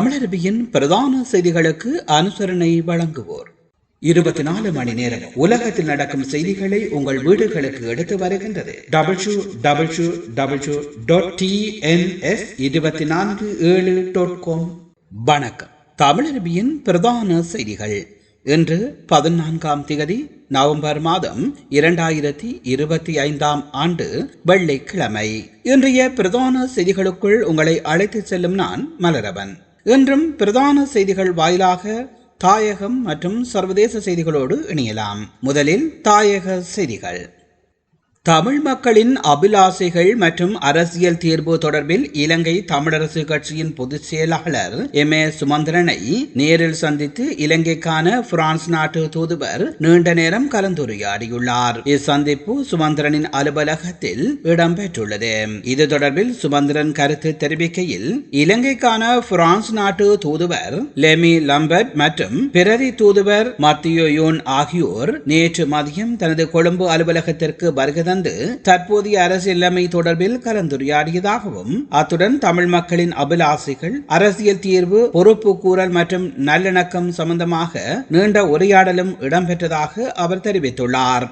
தமிழரபியின் பிரதான செய்திகளுக்கு அனுசரணை வழங்குவோர். இருபத்தி நாலு மணி நேரம் உலகத்தில் நடக்கும் செய்திகளை உங்கள் வீடுகளுக்கு எடுத்து வருகின்றது. W W W dot TNS இருபத்தி நான்கு ஏழு டாட் காம் வணக்கம். தமிழரபியின் பிரதான செய்திகள். இன்று பதினான்காம் திகதி நவம்பர் மாதம் இரண்டாயிரத்தி இருபத்தி ஐந்தாம் ஆண்டு வெள்ளிக்கிழமை. இன்றைய பிரதான செய்திகளுக்குள் உங்களை அழைத்து செல்லும் நான் மலரவன். இன்றும் பிரதான செய்திகள் வாயிலாக தாயகம் மற்றும் சர்வதேச செய்திகளோடு இணையலாம். முதலில் தாயக செய்திகள். தமிழ் மக்களின் அபிலாசைகள் மற்றும் அரசியல் தீர்வு தொடர்பில் இலங்கை தமிழரசு கட்சியின் பொதுச் செயலாளர் எம். ஏ. சுமந்திரனை நேரில் சந்தித்து இலங்கைக்கான பிரான்ஸ் நாட்டு தூதுவர் நீண்ட நேரம் கலந்துரையாடியுள்ளார். இச்சந்திப்பு சுமந்திரனின் அலுவலகத்தில் இடம்பெற்றுள்ளது. இது தொடர்பில் சுமந்திரன் கருத்து தெரிவிக்கையில் இலங்கைக்கான பிரான்ஸ் நாட்டு தூதுவர் லெமி லம்பர்ட் மற்றும் பிரதி தூதுவர் மத்தியோ யூன் ஆகியோர் நேற்று மதியம் தனது கொழும்பு அலுவலகத்திற்கு வருகை கலந்து தற்போதைய அரசியலமை தொடர்பில் கலந்துரையாடியதாகவும் அத்துடன் தமிழ் மக்களின் அபிலாசைகள் அரசியல் தீர்வு பொறுப்பு கூறல் மற்றும் நல்லிணக்கம் சம்பந்தமாக நீண்ட உரையாடலும் இடம்பெற்றதாக அவர் தெரிவித்துள்ளார்.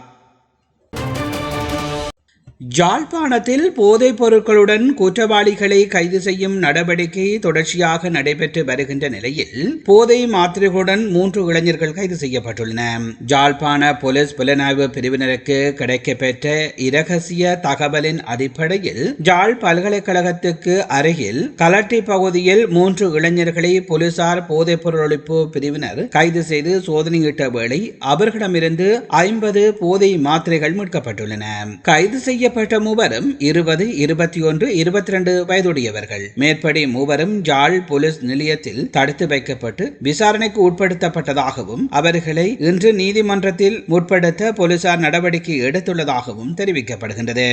ஜாழ்ப்பாணத்தில் போதைப் பொருட்களுடன் குற்றவாளிகளை கைது செய்யும் நடவடிக்கை தொடர்ச்சியாக நடைபெற்று வருகின்ற நிலையில் போதை மாத்திரைகளுடன் மூன்று இளைஞர்கள் கைது செய்யப்பட்டுள்ளன. ஜாழ்ப்பாண போலீஸ் புலனாய்வு பிரிவினருக்கு கிடைக்கப்பெற்ற இரகசிய தகவலின் அடிப்படையில் ஜாழ் பல்கலைக்கழகத்துக்கு அருகில் கலட்டி பகுதியில் மூன்று இளைஞர்களை போலீசார் போதைப் பொருள் ஒழிப்பு பிரிவினர் கைது செய்து சோதனையிட்ட வேளை அவர்களிடமிருந்து ஐம்பது போதை மாத்திரைகள் மீட்கப்பட்டுள்ளன. கைது செய்ய செய்யப்பட்ட மூவரும் இருபது இருபத்தி ஒன்று இருபத்தி ரெண்டு வயதுடையவர்கள். மேற்படி மூவரும் ஜாழ் போலீஸ் நிலையத்தில் தடுத்து வைக்கப்பட்டு விசாரணைக்கு உட்படுத்தப்பட்டதாகவும் அவர்களை இன்று நீதிமன்றத்தில் முற்படுத்த போலீசார் நடவடிக்கை எடுத்துள்ளதாகவும் தெரிவிக்கப்படுகின்றது.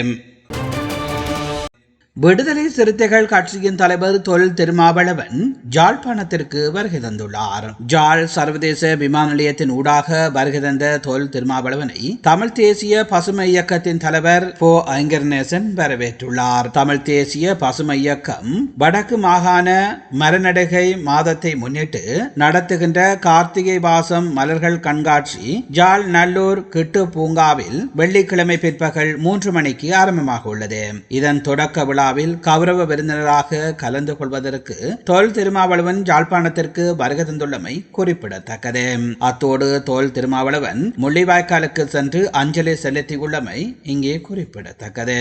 விடுதலை சிறுத்தைகள் கட்சியின் தலைவர் தொல் திருமாவளவன் ஜாழ்ப்பாணத்திற்கு வருகை தந்துள்ளார். ஜாழ் சர்வதேச விமான நிலையத்தின் ஊடாக வருகை தந்த தொல் திருமாவளவனை தமிழ் தேசிய பசுமை இயக்கத்தின் தலைவர் போ. ஐங்கர்நேசன் வரவேற்றுள்ளார். தமிழ் தேசிய பசுமை இயக்கம் வடக்கு மாகாண மரநடுகை மாதத்தை முன்னிட்டு நடத்துகின்ற கார்த்திகை வாசம் மலர்கள் கண்காட்சி ஜாழ் நல்லூர் கிட்டு பூங்காவில் வெள்ளிக்கிழமை பிற்பகல் மூன்று மணிக்கு ஆரம்பமாக உள்ளது இதன் தொடக்க விழா விழாவில் கௌரவ விருந்தினராக கலந்து கொள்வதற்கு தோல் திருமாவளவன் ஜாழ்ப்பாணத்திற்கு வருகை தந்துள்ளமை குறிப்பிடத்தக்கது. அத்தோடு தோல் திருமாவளவன் முள்ளிவாய்க்காலுக்கு சென்று அஞ்சலி செலுத்தியுள்ளமை இங்கே குறிப்பிடத்தக்கது.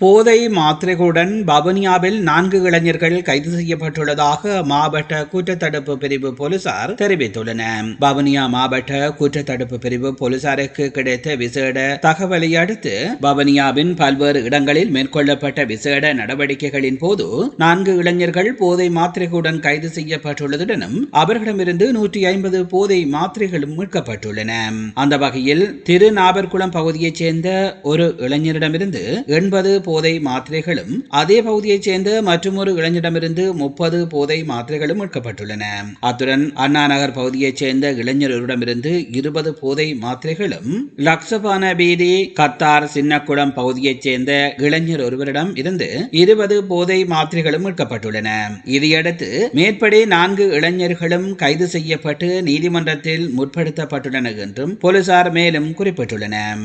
போதை மாத்திரைகளுடன் பவனியாவில் நான்கு இளைஞர்கள் கைது செய்யப்பட்டுள்ளதாக மாவட்ட குற்றத்தடுப்பு பிரிவு போலீசார் தெரிவித்துள்ளனர். பவனியா மாவட்ட குற்றத்தடுப்பு பிரிவு போலீசாருக்கு கிடைத்த விசேட தகவலை அடுத்து பவனியாவின் பல்வேறு இடங்களில் மேற்கொள்ளப்பட்ட விசேட நடவடிக்கைகளின் போது நான்கு இளைஞர்கள் போதை மாத்திரைகளுடன் கைது செய்யப்பட்டுள்ளதுடனும் அவர்களிடமிருந்து நூற்றி ஐம்பது போதை மாத்திரைகளும் மீட்கப்பட்டுள்ளன. அந்த வகையில் திருநாபர்குளம் பகுதியைச் சேர்ந்த ஒரு இளைஞரிடமிருந்து எண்பது போதை மாத்திரைகளும் அதே பகுதியைச் சேர்ந்த மற்றொரு இளைஞரிடமிருந்து முப்பது போதை மாத்திரைகளும் மீட்கப்பட்டுள்ளன. அத்துடன் அண்ணா நகர் பகுதியைச் சேர்ந்த இளைஞரிடமிருந்து இருபது போதை மாத்திரைகளும் லக்ஸபான பீதி கத்தார் சின்னக்குளம் பகுதியைச் சேர்ந்த இளைஞர் ஒருவரிடம் இருந்து இருபது போதை மாத்திரைகளும் மீட்கப்பட்டுள்ளன. இதையடுத்து மேற்படி நான்கு இளைஞர்களும் கைது செய்யப்பட்டு நீதிமன்றத்தில் முற்படுத்தப்பட்டுள்ளன என்றும் போலீசார் மேலும் குறிப்பிட்டுள்ளனர்.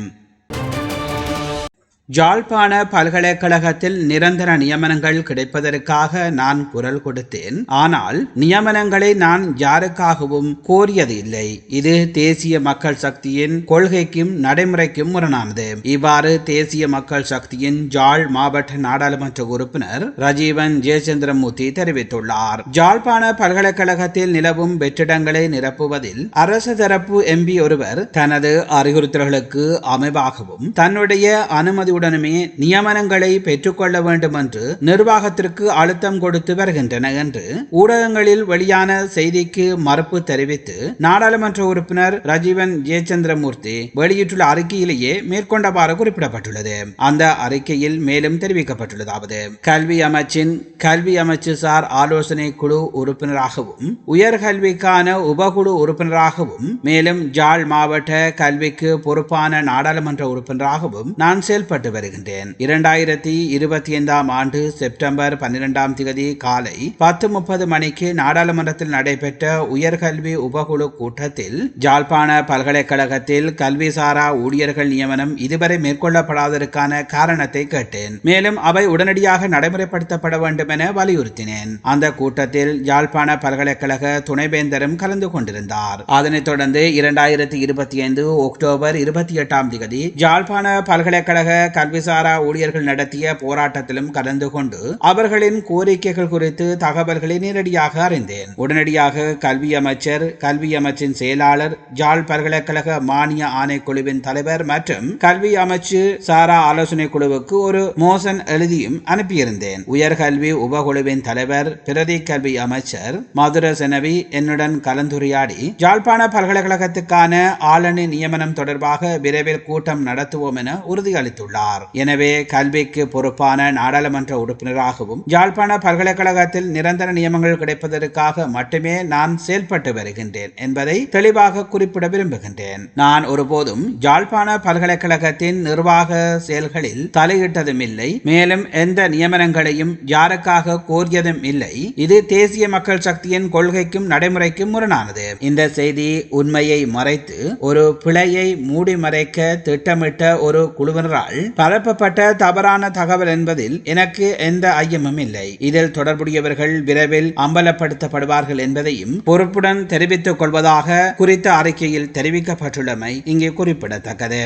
ஜாழ்ப்பாண பல்கலைக்கழகத்தில் நிரந்தர நியமனங்கள் கிடைப்பதற்காக நான் குரல் கொடுத்தேன். ஆனால் நியமனங்களை நான் யாருக்காகவும் கோரியது இல்லை இது தேசிய மக்கள் சக்தியின் கொள்கைக்கும் நடைமுறைக்கும் முரணானது. இவ்வாறு தேசிய மக்கள் சக்தியின் ஜாழ் மாவட்ட நாடாளுமன்ற உறுப்பினர் ரஜீவன் ஜெயச்சந்திரமூர்த்தி தெரிவித்துள்ளார். ஜாழ்ப்பாண பல்கலைக்கழகத்தில் நிலவும் வெற்றிடங்களை நிரப்புவதில் அரசு தரப்பு எம்பி ஒருவர் தனது அறிவுறுத்தல்களுக்கு அமைவாகவும் தன்னுடைய அனுமதி உடனுமே நியமனங்களை பெற்றுக்கொள்ள வேண்டும் என்று நிர்வாகத்திற்கு அழுத்தம் கொடுத்து வருகின்றன என்று ஊடகங்களில் வெளியான செய்திக்கு மறுப்பு தெரிவித்து நாடாளுமன்ற உறுப்பினர் ரஜீவன் ஜெயச்சந்திரமூர்த்தி வெளியிட்டுள்ள அறிக்கையிலேயே மேற்கொண்டவாறு குறிப்பிடப்பட்டுள்ளது. அந்த அறிக்கையில் மேலும் தெரிவிக்கப்பட்டுள்ளதாவது கல்வி அமைச்சின் கல்வி அமைச்சு சார் ஆலோசனை குழு உறுப்பினராகவும் உயர்கல்விக்கான உபகுழு உறுப்பினராகவும் மேலும் ஜாழ் மாவட்ட கல்விக்கு பொறுப்பான நாடாளுமன்ற உறுப்பினராகவும் நான் செயல்பட்டு செயல்பட்டு வருகின்றேன். இரண்டாயிரத்தி இருபத்தி ஐந்தாம் ஆண்டு செப்டம்பர் பன்னிரெண்டாம் தேதி காலை பத்து முப்பது மணிக்கு நாடாளுமன்றத்தில் நடைபெற்ற உயர்கல்வி உபகுழு கூட்டத்தில் ஜாழ்ப்பாண பல்கலைக்கழகத்தில் கல்விசாரா ஊழியர்கள் நியமனம் இதுவரை மேற்கொள்ளப்படாததற்கான காரணத்தை கேட்டேன். மேலும் அவை உடனடியாக நடைமுறைப்படுத்தப்பட வேண்டும் என வலியுறுத்தினேன். அந்த கூட்டத்தில் யாழ்ப்பாண பல்கலைக்கழக துணைவேந்தரும் கலந்து கொண்டிருந்தார். அதனைத் தொடர்ந்து இரண்டாயிரத்தி இருபத்தி ஐந்து அக்டோபர் இருபத்தி எட்டாம் தேதி யாழ்ப்பாண பல்கலைக்கழக கல்விசாரா ஊழியர்கள் நடத்திய போராட்டத்திலும் கலந்து கொண்டு அவர்களின் கோரிக்கைகள் குறித்து தகவல்களை நேரடியாக அறிந்தேன். உடனடியாக கல்வி அமைச்சர் கல்வி அமைச்சின் செயலாளர் ஜாழ் பல்கலைக்கழக மானிய ஆணைக்குழுவின் தலைவர் மற்றும் கல்வி அமைச்சு சாரா ஆலோசனை குழுவுக்கு ஒரு மோசன் எழுதியும் அனுப்பியிருந்தேன். உயர்கல்வி உபகுழுவின் தலைவர் பிரதி கல்வி அமைச்சர் மதுர செனவி என்னுடன் கலந்துரையாடி ஜாழ்ப்பாண பல்கலைக்கழகத்துக்கான ஆளணி நியமனம் தொடர்பாக விரைவில் கூட்டம் நடத்துவோம் என உறுதியளித்துள்ளார். எனவே கல்விக்கு பொறுப்பான நாடாளுமன்ற உறுப்பினராகவும் ஜாழ்ப்பாண பல்கலைக்கழகத்தில் நிரந்தர நியமங்கள் கிடைப்பதற்காக மட்டுமே நான் செயல்பட்டு வருகின்றேன் என்பதை தெளிவாக குறிப்பிட விரும்புகின்றேன். நான் ஒருபோதும் ஜாழ்ப்பாண பல்கலைக்கழகத்தின் நிர்வாக செயல்களில் தலையிட்டதும் இல்லை. மேலும் எந்த நியமனங்களையும் யாருக்காக கோரியதும் இல்லை. இது தேசிய மக்கள் சக்தியின் கொள்கைக்கும் நடைமுறைக்கும் முரணானது. இந்த செய்தி உண்மையை மறைத்து ஒரு பிழையை மூடி மறைக்க திட்டமிட்ட ஒரு குழுவினரால் பரப்பப்பட்ட தவறான தகவல் என்பதில் எனக்கு எந்த ஐயமும் இல்லை. இதில் தொடர்புடையவர்கள் விரைவில் அம்பலப்படுத்தப்படுவார்கள் என்பதையும் பொறுப்புடன் தெரிவித்துக் கொள்வதாக குறித்த அறிக்கையில் தெரிவிக்கப்பட்டுள்ளமை இங்கே குறிப்பிடத்தக்கது.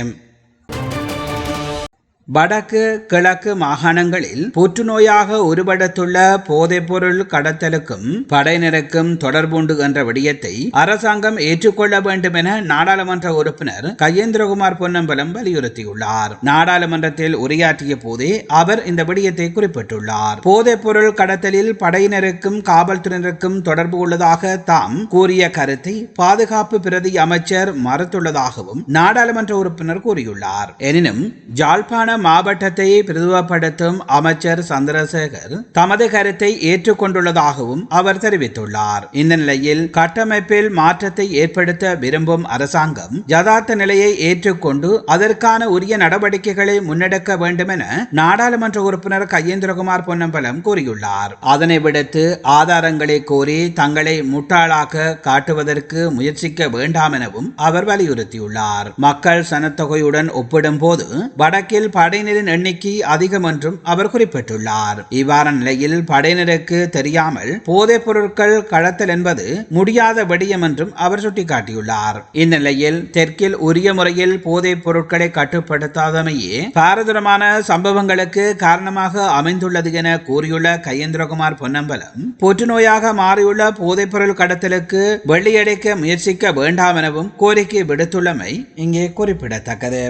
வடக்கு கிழக்கு மாகாணங்களில் புற்றுநோயாக உருவெடுத்துள்ள போதைப்பொருள் கடத்தலுக்கும் படையினருக்கும் தொடர்புண்டு என்ற விடயத்தை அரசாங்கம் ஏற்றுக்கொள்ள வேண்டும் என நாடாளுமன்ற உறுப்பினர் கையேந்திரகுமார் பொன்னம்பலம் வலியுறுத்தியுள்ளார். நாடாளுமன்றத்தில் உரையாற்றிய போதே அவர் இந்த விடயத்தை குறிப்பிட்டுள்ளார். போதைப்பொருள் கடத்தலில் படையினருக்கும் காவல்துறையினருக்கும் தொடர்பு உள்ளதாக தாம் கூறிய கருத்தை பாதுகாப்பு பிரதி அமைச்சர் மறுத்துள்ளதாகவும் நாடாளுமன்ற உறுப்பினர் கூறியுள்ளார். எனினும் ஜாழ்ப்பாண மாவட்டத்தை பிரதிபப்படுத்தும் அமைச்சர் சந்திரசேகர் தமது கருத்தை ஏற்றுக்கொண்டுள்ளதாகவும் அவர் தெரிவித்துள்ளார். இந்த நிலையில் கட்டமைப்பில் மாற்றத்தை ஏற்படுத்த விரும்பும் அரசாங்கம் யதார்த்த நிலையை ஏற்றுக்கொண்டு அதற்கான உரிய நடவடிக்கைகளை முன்னெடுக்க வேண்டும் என நாடாளுமன்ற உறுப்பினர் கையேந்திரகுமார் பொன்னம்பலம் கூறியுள்ளார். அதனை விடுத்து ஆதாரங்களை கோரி தங்களை முட்டாளாக்க காட்டுவதற்கு முயற்சிக்க வேண்டாம் எனவும் அவர் வலியுறுத்தியுள்ளார். மக்கள் சனத்தொகையுடன் ஒப்பிடும்போது வடக்கில் படையினரின் எண்ணிக்கை அதிகம் என்றும் அவர் குறிப்பிட்டுள்ளார். இவ்வாறான நிலையில் படையினருக்கு தெரியாமல் போதைப் பொருட்கள் கடத்தல் என்பது முடியாத விடயம் என்றும் அவர் சுட்டிக்காட்டியுள்ளார். இந்நிலையில் தெற்கில் உரிய முறையில் போதைப் பொருட்களை கட்டுப்படுத்தாதமையே பாரதூரமான சம்பவங்களுக்கு காரணமாக அமைந்துள்ளது என கூறியுள்ள கையேந்திரகுமார் பொன்னம்பலம் புற்றுநோயாக மாறியுள்ள போதைப் பொருள் கடத்தலுக்கு வெள்ளியடைக்க முயற்சிக்க வேண்டாம் எனவும் கோரிக்கை விடுத்துள்ளமை இங்கே குறிப்பிடத்தக்கது.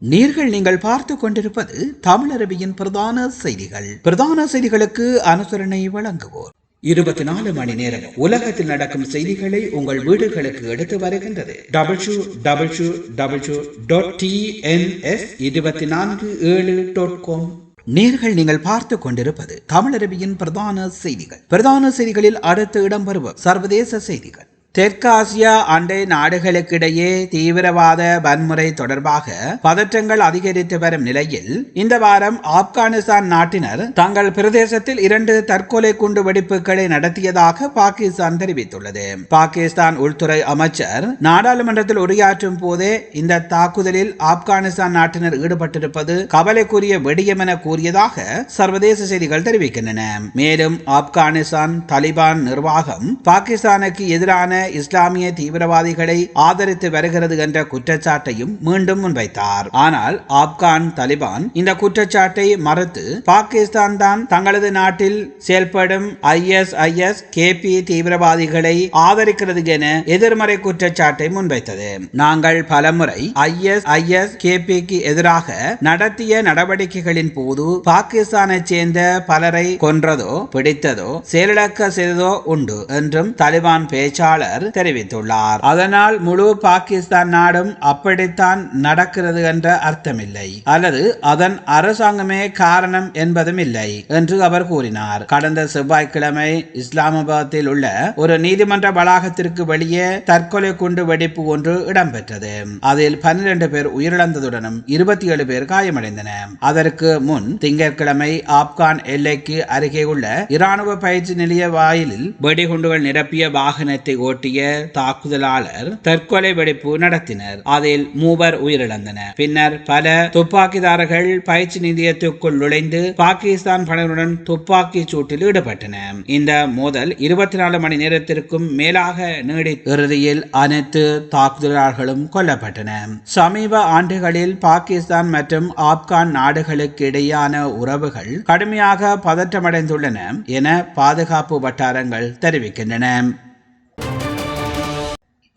நீர்கள் நீங்கள் பார்த்து கொண்டிருப்பது தமிழரபியின் பிரதான செய்திகள். பிரதான செய்திகளுக்கு அனுசரணை வழங்குவோர். இருபத்தி நாலு மணி நேரம் உலகத்தில் நடக்கும் செய்திகளை உங்கள் வீடுகளுக்கு எடுத்து வருகின்றது. W W W dot TNS இருபத்தி நான்கு ஏழு டாட் காம் நேர்கள் நீங்கள் பார்த்து கொண்டிருப்பது தமிழரபியின் பிரதான செய்திகள். பிரதான செய்திகளில் அடுத்து இடம்பெறுவர் சர்வதேச செய்திகள். தெற்காசியா அண்டை நாடுகளுக்கிடையே தீவிரவாத வன்முறை தொடர்பாக பதற்றங்கள் அதிகரித்து வரும் நிலையில் இந்த வாரம் ஆப்கானிஸ்தான் நாட்டினர் தங்கள் பிரதேசத்தில் இரண்டு தற்கொலை குண்டு வெடிப்புகளை நடத்தியதாக பாகிஸ்தான் தெரிவித்துள்ளது. பாகிஸ்தான் உள்துறை அமைச்சர் நாடாளுமன்றத்தில் உரையாற்றும் போதே இந்த தாக்குதலில் ஆப்கானிஸ்தான் நாட்டினர் ஈடுபட்டிருப்பது கவலைக்குரிய வெடியம் என கூறியதாக சர்வதேச செய்திகள் தெரிவிக்கின்றன. மேலும் ஆப்கானிஸ்தான் தலிபான் நிர்வாகம் பாகிஸ்தானுக்கு எதிரான இஸ்லாமிய தீவிரவாதிகளை ஆதரித்து வருகிறது என்ற குற்றச்சாட்டையும் மீண்டும் முன்வைத்தார். ஆனால் ஆப்கான் தலிபான் இந்த குற்றச்சாட்டை மறுத்து பாகிஸ்தான் தான் தங்களது நாட்டில் செயல்படும் ஐஎஸ்ஐஎஸ் கேபி தீவிரவாதிகளை ஆதரிக்கிறது என எதிர்மறை குற்றச்சாட்டை முன்வைத்தது. நாங்கள் பலமுறை ஐஎஸ்ஐஎஸ் கேபிக்கு எதிராக நடத்திய நடவடிக்கைகளின் போது பாகிஸ்தானை சேர்ந்த பலரை கொன்றதோ பிடித்ததோ செயலிழக்க செய்ததோ உண்டு என்றும் தலிபான் பேச்சாளர் அவர் தெரிவித்துள்ளார். அதனால் முழு பாகிஸ்தான் நாடும் அப்படித்தான் நடக்கிறது என்ற அர்த்தமில்லை. அல்லது அதன் அரசாங்கமே காரணம் என்பதும் இல்லை என்று அவர் கூறினார். கடந்த செவ்வாய்க்கிழமை இஸ்லாமாபாத்தில் உள்ள ஒரு நீதிமன்ற வளாகத்திற்கு வெளியே தற்கொலை குண்டு வெடிப்பு ஒன்று இடம்பெற்றது. அதில் பன்னிரண்டு பேர் உயிரிழந்ததுடனும் இருபத்தி ஏழு பேர் காயமடைந்தன. அதற்கு முன் திங்கட்கிழமை ஆப்கான் எல்லைக்கு அருகே உள்ள இராணுவ பயிற்சி நிலைய வாயிலில் வெடிகுண்டுகள் நிரப்பிய வாகனத்தை ஓட்டி ஓட்டிய தாக்குதலாளர் தற்கொலை வெடிப்பு நடத்தினர். அதில் மூவர் உயிரிழந்தனர். பின்னர் பல துப்பாக்கிதாரர்கள் பயிற்சி நிதியத்திற்குள் நுழைந்து பாகிஸ்தான் படையுடன் துப்பாக்கி சூட்டில் ஈடுபட்டனர். இந்த மோதல் இருபத்தி நாலு மணி நேரத்திற்கும் மேலாக நீடி இறுதியில் அனைத்து தாக்குதலாளர்களும் கொல்லப்பட்டன. சமீப ஆண்டுகளில் பாகிஸ்தான் மற்றும் ஆப்கான் நாடுகளுக்கு இடையான உறவுகள் கடுமையாக பதற்றமடைந்துள்ளன என பாதுகாப்பு வட்டாரங்கள் தெரிவிக்கின்றன.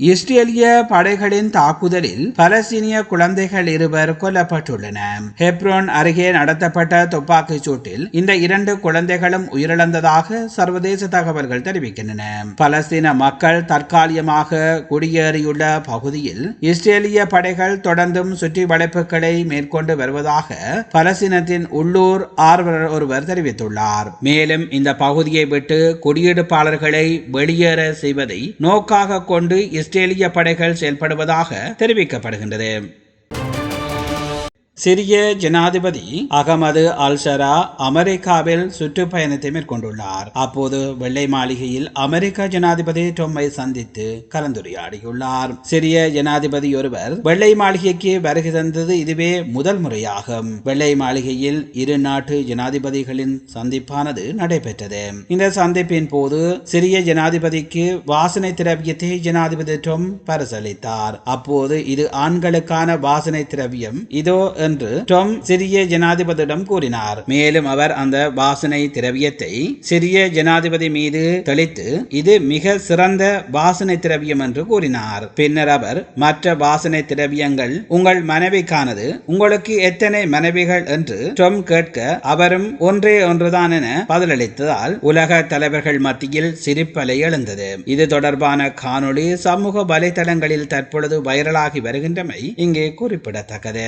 இஸ்ரேலிய படைகளின் தாக்குதலில் பலஸ்தீனிய குழந்தைகள் இருவர் கொல்லப்பட்டுள்ளன ஹெப்ரோன் அருகே நடத்தப்பட்ட துப்பாக்கிச் சூட்டில் இந்த இரண்டு குழந்தைகளும் உயிரிழந்ததாக சர்வதேச தகவல்கள் தெரிவிக்கின்றன. பலஸ்தீன மக்கள் தற்காலிகமாக குடியேறியுள்ள பகுதியில் இஸ்ரேலிய படைகள் தொடர்ந்தும் சுற்றி வளைப்புகளை மேற்கொண்டு வருவதாக பலஸ்தீனத்தின் உள்ளூர் ஆர்வலர் ஒருவர் தெரிவித்துள்ளார். மேலும் இந்த பகுதியை விட்டு குடியெடுப்பாளர்களை வெளியேற செய்வதை நோக்காக கொண்டு இஸ்ரேலிய படைகள் செயல்படுவதாக தெரிவிக்கப்படுகின்றது. சிரிய ஜனாதிபதி அகமது அல்ஷரா அமெரிக்காவில் சுற்றுப்பயணத்தை மேற்கொண்டுள்ளார். அப்போது வெள்ளை மாளிகையில் அமெரிக்க ஜனாதிபதி டொம்மை சந்தித்து கலந்துரையாடியுள்ளார். சிரிய ஜனாதிபதி ஒருவர் வெள்ளை மாளிகைக்கு வருகை தந்தது இதுவே முதல் முறையாகும். வெள்ளை மாளிகையில் இரு நாட்டு ஜனாதிபதிகளின் சந்திப்பானது நடைபெற்றது. இந்த சந்திப்பின் போது சிரிய ஜனாதிபதிக்கு வாசனை திரவியத்தை ஜனாதிபதி டொம் பரிசளித்தார். அப்போது இது ஆண்களுக்கான வாசனை திரவியம். இதோ என்று டொம் சிறிய ஜனாதிபதியிடம் கூறினார். மேலும் அவர் அந்த வாசனை திரவியத்தை சிறிய ஜனாதிபதி மீது தெளித்து இது மிக சிறந்த வாசனை திரவியம் என்று கூறினார். பின்னர் அவர் மற்ற வாசனை திரவியங்கள் உங்கள் மனைவிக்கானது உங்களுக்கு எத்தனை மனைவிகள் என்று டொம் கேட்க அவரும் ஒன்றே ஒன்றுதான் என பதிலளித்ததால் உலக தலைவர்கள் மத்தியில் சிரிப்பலை எழுந்தது. இது தொடர்பான காணொளி சமூக வலைதளங்களில் தற்பொழுது வைரலாகி வருகின்றமை இங்கே குறிப்பிடத்தக்கது.